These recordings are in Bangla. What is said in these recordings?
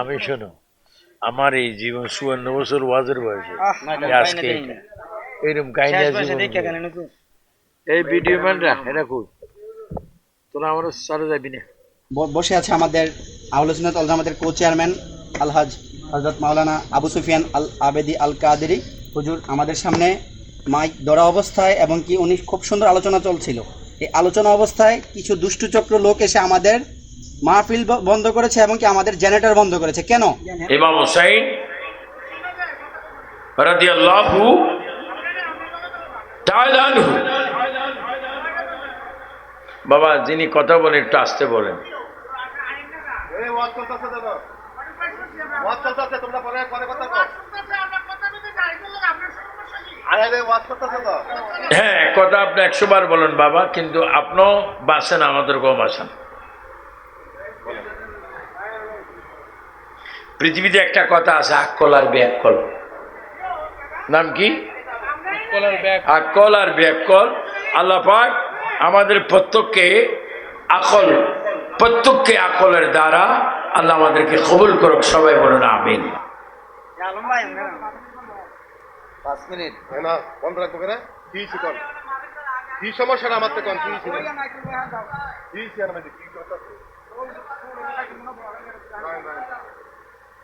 আমি শোনো আমার এই জীবন চুয়ান্ন বছর ওয়াজের বয়সে। আজকে এইটা। এইরকম কাহিনী আছে এই ভিডিও ম্যানরা এটা কই? তোরা আমার সারে যাবি না। বসে আছে আমাদের আহলুসুন্নাত আল জামাতের কো চেয়ারম্যান আলহাজ হজরত মাওলানা আবু সুফিয়ান আল আবেদি আল কাদেরি। হুজুর আমাদের সামনে মাইক ধরা অবস্থায় এবং কি উনি খুব সুন্দর আলোচনা চলছিল। এই আলোচনা অবস্থায় কিছু দুষ্টু চক্র লোক এসে আমাদের মাহফিল বন্ধ করেছে এবং কি আমাদের জেনারেটর বন্ধ করেছে। কেন? ইমাম হুসাইন রাদিয়াল্লাহু তাআলা আনহু। বাবা যিনি কথা বলেন একটু আসতে বলেন। হ্যাঁ কথা আপনি একশো বার বলেন বাবা কিন্তু আপনিও বাসেন আমাদেরকেও বাসেন। পৃথিবীতে একটা কথা আছে আকল আর ব্যাকল নাম কি? আকল আর ব্যাকল আল্লাহ পাক আমাদের প্রত্যেককে আকল প্রত্যেককে আকলের দ্বারা আল্লাহ আমাদেরকে কবুল করুক সবাই বলুন আমিন। পাঁচ মিনিট। না বন্ধ রাখব কেন? কি শিকন কি সমস্যাটা আমার তো কোন কি ছিল মানে কি করতেছে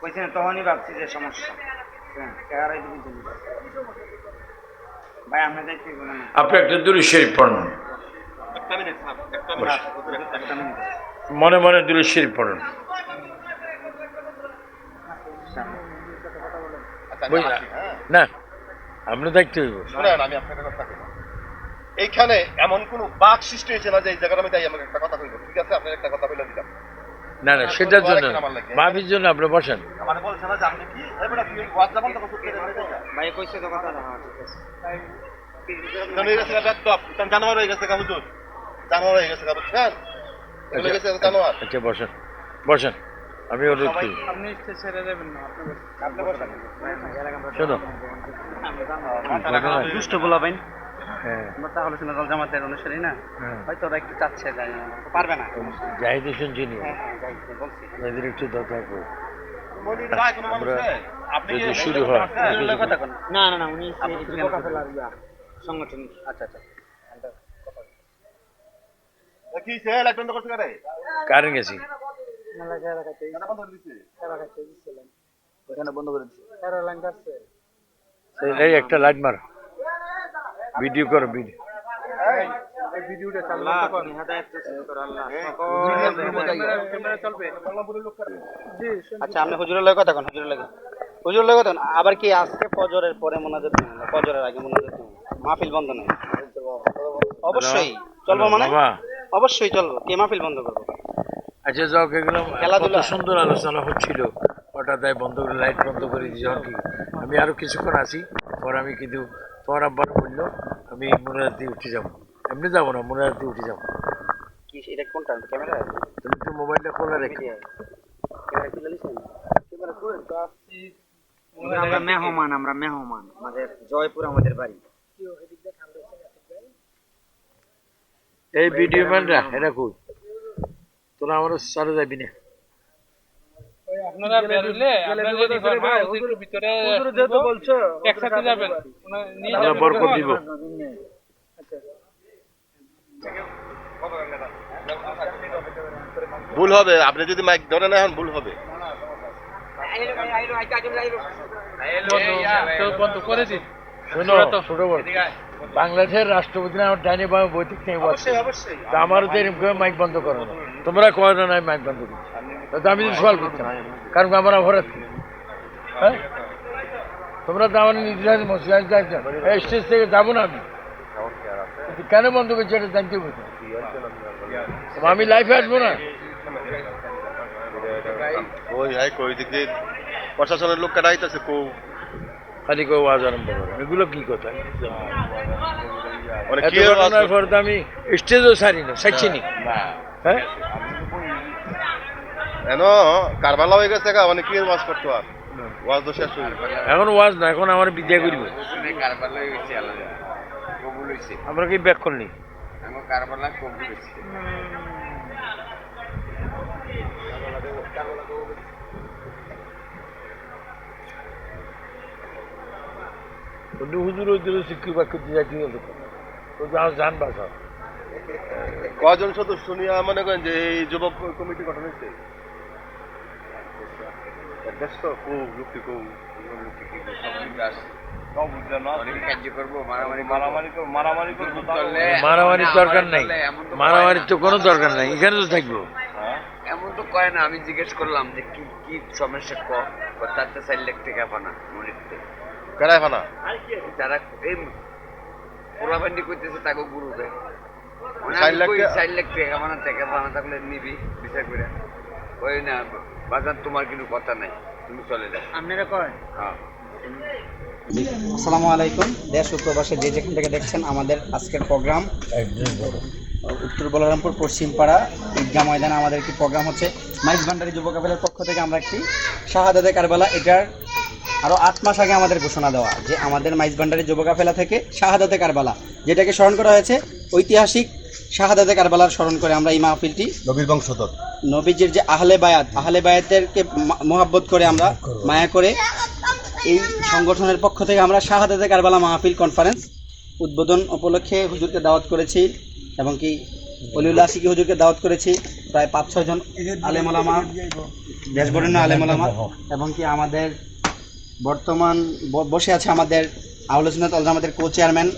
কইছেন তখনই ভাবছি যে সমস্যা। হ্যাঁ। ভাই আপনি দেখতে আপনি একটা দূরে শরীফ পড়ুন। মনে মনে দূরে শরীফ পড়ুন। আচ্ছা হ্যাঁ। না আপনি দেখতে হইব। আমি আপনাকে কথা এইখানে এমন কোন বাঘ সৃষ্টি হয়েছে না যে এই জায়গাটা আমি তাই আমাকে একটা কথা কইব ঠিক আছে আপনার একটা কথা বলে দিলাম না না সেটার জন্য মাফির জন্য আপনি বসেন। আমার বলছে না যে আপনি কি? এই বেটা তুমি ওয়াজ যাবেন তো কত করে দেবে ভাই কইছে তো কথা হ্যাঁ হয়ে হয়ে? হয়ে জানোয়ার। আচ্ছা বসেন। বসেন আমি অনুরোধ করি আপনি স্টেজ ছেড়ে দেবেন না আপনি বসেন। শোনো। দুষ্ট বলাবেন আমরা তাহলে শুনে দল জামাতের অনুসারী না। হ্যাঁ। হয়তো ওরা একটু চাচ্ছে না পারবে না। জাহিদে শুনছি নি হ্যাঁ হ্যাঁ এদের একটু দরকার করো ভাই কোনো আমরা- যদি শুরু হয়। হুজুরের কথা কোন না না না উনি সংগঠন আচ্ছা আচ্ছা। কারেন্ট গেছি। করে দিছে? ওখানে বন্ধ করে দিচ্ছি এই- এই একটা লাইট মার। ভিডিও করো ভিডিও। আচ্ছা আপনি হুজুরের লাগে কথা কোন হুজুরের লাগে। হুজুরের লাগে কথা আবার কি আজকে ফজরের পরে মোনাজাত ফজরের আগে মোনাজাত মাহফিল বন্ধ নেই? অবশ্যই। চলবো মানে? অবশ্যই চলবো। কে মাহফিল বন্ধ করব? আচ্ছা যাও এগুলো কত খেলাধুলা। সুন্দর আলোচনা হচ্ছিল। হঠাৎ বন্ধ করে লাইট বন্ধ করে দিয়েছি। আমি আরও কিছুক্ষণ আছি পর আমি কিন্তু তোমার আব্বার বলল আমি মনোরাতে উঠে যাব। এমনি যাব না মনোরাতে উঠে যাব। কি এটা কোনটা? ক্যামেরা? তুমি একটু মোবাইলটা খোলা রেখে। আমরা মেহমান আমরা মেহমান। আমাদের জয়পুর আমাদের বাড়ি। এই ভিডিও ম্যানরা এটা কই তোরা আমার সারে যাবি না। আপনারা বেরোলে ভিতরে একসাথে যাবেন নিয়ে যাবেন বরকত দিব ভুল হবে আপনি যদি মাইক ধরে না এখন ভুল হবে বাংলাদেশের রাষ্ট্রপতি না আমার ডাইনি বামে বৈঠক এরকম করে মাইক বন্ধ করো না তোমরা কয় না আমি মাইক বন্ধ করছি। আমি তো সওয়াল করছি না। কারণ আমার অপরাধ কি? হ্যাঁ? তোমরা তো আমার নির্দিষ্ট মসজিদ যাচ্ছেন এই স্টেজ থেকে যাব না আমি। কেন বন্ধ করছি এটা জানতে বলছি আমি লাইফে আসব না। ওই হাই কই দিক দিয়ে প্রশাসনের লোক কাটা আইতাছে কো খালি কেউ আওয়াজ আরম্ভ করো। এগুলো কি কথা? এত ঘটনার পর তো আমি স্টেজও ছাড়ি না। ছাড়ছি নি। কারবালা হয়ে গেছে গা ওয়াজ করতো আর ওয়াজ তো শেষ এখন ওয়াজ না এখন আমার বিদায় করিব আমরা কি ব্যাক করলি হুজুর শিক্ষক বাক্য দিয়ে যাই ঠিক আছে ও বাসা কজন সদস্য নিয়ে মনে করেন যে এই যুবক কমিটি গঠন হয়েছে? মারামারির দরকার নাই। মারামারির তো কোনো দরকার নাই এখানে তো থাকব। এমন তো কয় না আমি জিজ্ঞেস করলাম যে কি কি সমস্যা ক? তাতে চার লাখ টাকা পানা মনিরতে। কেরায় ফানা যারা এই পোড়াবান্ডি করতেছে তাকে গুরুবে মানে চার লাখ টাকা- চার লাখ টাকা পানা টাকা পানা থাকলে নিবি বিচার করে। ওই না বাজার তোমার কোনো কথা নাই তুমি চলে যাও। আপনারা করেন হ্যাঁ। আসসালামু আলাইকুম। দেশ ও প্রবাসে যে যেখান থেকে দেখছেন আমাদের আজকের প্রোগ্রাম উত্তর বলরামপুর পশ্চিমপাড়া ঈদগাহ ময়দানে আমাদের একটি প্রোগ্রাম হচ্ছে। মাইজ ভান্ডারি যুব কাফেলার পক্ষ থেকে আমরা একটি শাহাদাতে কারবালা এটার আরও আট মাস আগে আমাদের ঘোষণা দেওয়া যে আমাদের মাইজ ভান্ডারি যুব কাফেলা থেকে শাহাদাতে কারবালা যেটাকে স্মরণ করা হয়েছে ঐতিহাসিক শাহাদাতে কারবালার স্মরণ করে আমরা এই মাহফিলটি নবীর বংশধর। নবীজির যে আহলে বায়াত আহলে বায়াতেরকে মোহাব্বত করে আমরা মায়া করে এই সংগঠনের পক্ষ থেকে আমরা শাহাদাতে কারবালা মাহফিল কনফারেন্স উদ্বোধন উপলক্ষে হুজুরকে দাওয়াত করেছি এবং কি অলিউল্লাহ আশিকি হুজুরকে দাওয়াত করেছি। প্রায় পাঁচ ছয়জন আলেমলামা দেশবরেণ্য আলেমলামা এবং কি আমাদের বর্তমান বসে আছে আমাদের আউলসনাত আল আমাদের কো চেয়ারম্যান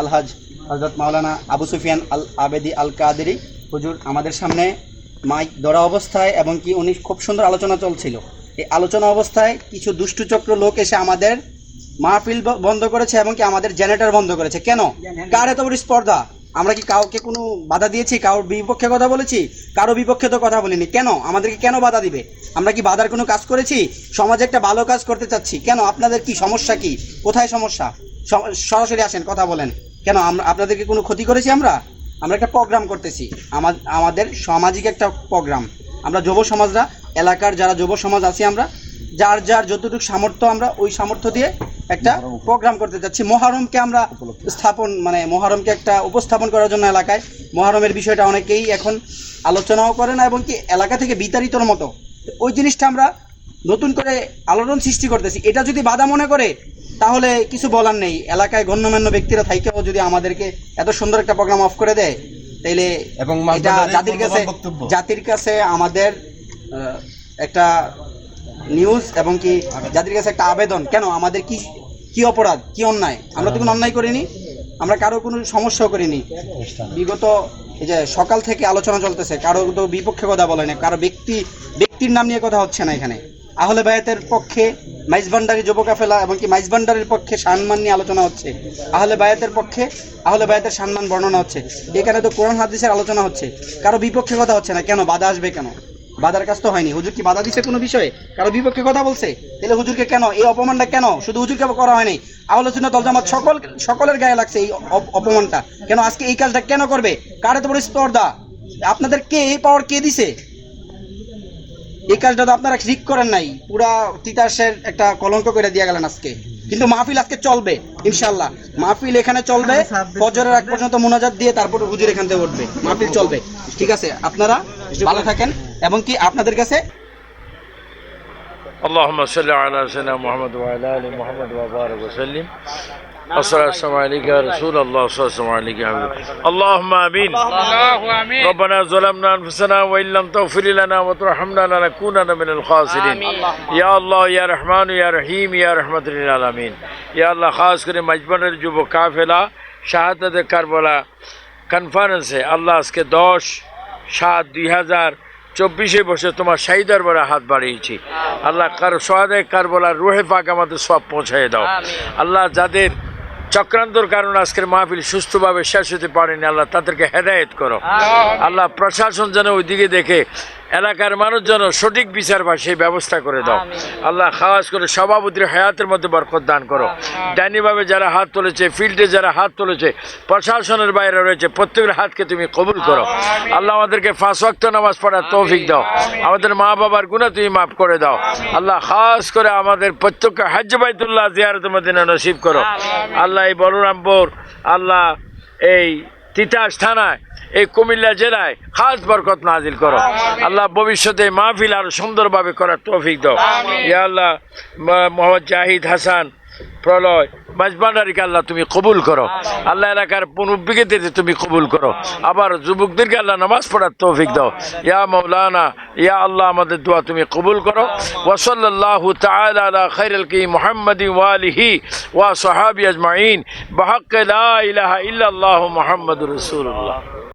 আলহাজ হজরত মাওলানা আবু সুফিয়ান আল আবেদি আল কাদেরি হুজুর, আমাদের সামনে মাইক ধরা অবস্থায় এবং কি উনি খুব সুন্দর আলোচনা চলছিল। এই আলোচনা অবস্থায় কিছু দুষ্টু চক্র লোক এসে আমাদের মাহফিল বন্ধ করেছে এবং কি আমাদের জেনারেটর বন্ধ করেছে। কেন? কার এত বড় স্পর্ধা? আমরা কি কাউকে কোনো বাধা দিয়েছি? কারোর বিপক্ষে কথা বলেছি? কারও বিপক্ষে তো কথা বলিনি। কেন? আমাদেরকে কেন বাধা দিবে? আমরা কি বাধার কোনো কাজ করেছি? সমাজে একটা ভালো কাজ করতে চাচ্ছি। কেন? আপনাদের কি সমস্যা কি? কোথায় সমস্যা? সরাসরি আসেন, কথা বলেন। কেন, আমরা, আপনাদেরকে কোনো ক্ষতি করেছি আমরা? আমরা একটা প্রোগ্রাম করতেছি। আমাদের সামাজিক একটা প্রোগ্রাম আমরা যুব সমাজরা, এলাকার যারা যুব সমাজ আছি আমরা, যার যার যতটুকু সামর্থ্য আমরা, ওই সামর্থ্য দিয়ে একটা প্রোগ্রাম করতে চাচ্ছি মহারমকে আমরা স্থাপন মানে মহারমকে একটা উপস্থাপন করার জন্য এলাকায়। মহারমের বিষয়টা অনেকেই এখন আলোচনাও করে না এবং কি এলাকা থেকে বিতাড়িতর মতো। ওই জিনিসটা আমরা নতুন করে আলোড়ন সৃষ্টি করতেছি। এটা যদি বাধা মনে করে তাহলে কিছু বলার নেই। এলাকায় গণ্যমান্য ব্যক্তিরা থাইকেও যদি আমাদেরকে এত সুন্দর একটা প্রোগ্রাম অফ করে দেয় তাইলে এবং এটা জাতির কাছে জাতির কাছে আমাদের একটা নিউজ এবং কি জাতির কাছে একটা আবেদন। কেন? আমাদের কি কি অপরাধ? কি অন্যায়? আমরা তো কোনো অন্যায় করিনি। আমরা কারও কোনো সমস্যাও করিনি। বিগত এই যে সকাল থেকে আলোচনা চলতেছে কারও তো বিপক্ষে কথা বলে না কারও ব্যক্তি ব্যক্তির নাম নিয়ে কথা হচ্ছে না এখানে। আহলে বায়াতের পক্ষে মাইজভান্ডারি যুব কাফেলা এবং কি মাইজভান্ডারির পক্ষে সম্মান নিয়ে আলোচনা হচ্ছে। আহলে বায়াতের পক্ষে আহলে বায়াতের সম্মান বর্ণনা হচ্ছে। এখানে তো কোরআন হাদিসের আলোচনা হচ্ছে। কারও বিপক্ষে কথা হচ্ছে না। কেন? বাধা আসবে কেন? বাধার কাজ তো হয়নি। হুজুর কি বাধা দিছে কোনো বিষয়ে? কারও বিপক্ষে কথা বলছে? তাহলে হুজুরকে কেন? এই অপমানটা কেন? শুধু হুজুরকে করা হয়নি। আহলে সুন্নাত জামাত সকল সকলের গায়ে লাগছে এই অপ- অপমানটা। কেন আজকে এই কাজটা কেন করবে? কার এত বড় স্পর্ধা? আপনাদের কে এই পাওয়ার কে দিছে? এই কাজটা তো আপনারা ঠিক করেন নাই পুরা তিতাসের একটা কলঙ্ক করে দিয়ে গেলেন আজকে কিন্তু মাহফিল আজকে চলবে ইনশাল্লাহ মাহফিল এখানে চলবে ফজরের আগ পর্যন্ত মোনাজাত দিয়ে তারপর হুজুর এখান থেকে উঠবে মাহফিল চলবে ঠিক আছে আপনারা ভালো থাকেন এবং কি আপনাদের কাছে اللهم صل على سيدنا محمد وعلى ال محمد وبارك وسلم الصلاة والسلام عليك يا رسول الله صلى الله عليك يا حبيب اللهم امين আল্লাহু আমিন ربنا ظلمنا انفسنا وان لم تغفر لنا وترحمنا لنكونن من الخاسرين يا الله يا رحمن يا رحيم يا رحمة للعالمين يا الله খাস করে মজবরের যুব কাফেলা শাহাদাত কারবালা কনফারেন্সে আল্লাহ আজকে দশ সাত দুই হাজার চব্বিশে বসে তোমার শাহী দরবারে হাত বাড়িয়েছি আল্লাহ কার সোহাদে কারবলার রুহে পাক আমাদের সব পৌঁছায় দাও আল্লাহ যাদের চক্রান্তর কারণে আজকের মাহফিল সুস্থভাবে শেষ হতে পারেনি। আল্লাহ তাদেরকে হেদায়ত করো। আল্লাহ। প্রশাসন যেন ওই দিকে দেখে এলাকার মানুষ যেন সঠিক বিচার পায় সেই ব্যবস্থা করে দাও। আল্লাহ খাওয়াজ করে সভাপতির হায়াতের মধ্যে বরকত দান করো। ডাইনিভাবে যারা হাত তুলেছে ফিল্ডে যারা হাত তুলেছে প্রশাসনের বাইরে রয়েছে প্রত্যেকের হাতকে তুমি কবুল করো। আল্লাহ আমাদেরকে পাঁচ ওয়াক্ত নামাজ পড়ার তৌফিক দাও। আমাদের মা বাবার গুণা তুমি মাফ করে দাও। আল্লাহ খাস করে আমাদের প্রত্যেককে হাজ্য বাইতুল্লাহ জিয়ারত মদিনা নসিব করো। আল্লাহ এই বলরামপুর আল্লাহ এই তিতাস থানায় এই কুমিল্লা জেলায় খাস বরকত নাজিল করো। আল্লাহ ভবিষ্যতে মাহফিল আরও সুন্দরভাবে করার তৌফিক দাও। ইয়া আল্লাহ মোহাম্মদ জাহিদ হাসান প্রলয় মাঝবান্ডারিকে আল্লাহ তুমি কবুল করো। আল্লাহ এলাকার পুনর্বিগিতে তুমি কবুল করো। আবার যুবকদেরকে আল্লাহ নামাজ পড়ার তৌফিক দাও। ইয়া মৌলানা ইয়া আল্লাহ আমাদের দোয়া তুমি কবুল করো। ওসল্লাহ তাআলা আলা খাইরুল কি মুহাম্মাদি ওয়ালিহি ওয়া সাহাবি আজমাইন। বাহাক্কে লা ইলাহা ইল্লাল্লাহু মুহাম্মাদুর রাসূলুল্লাহ।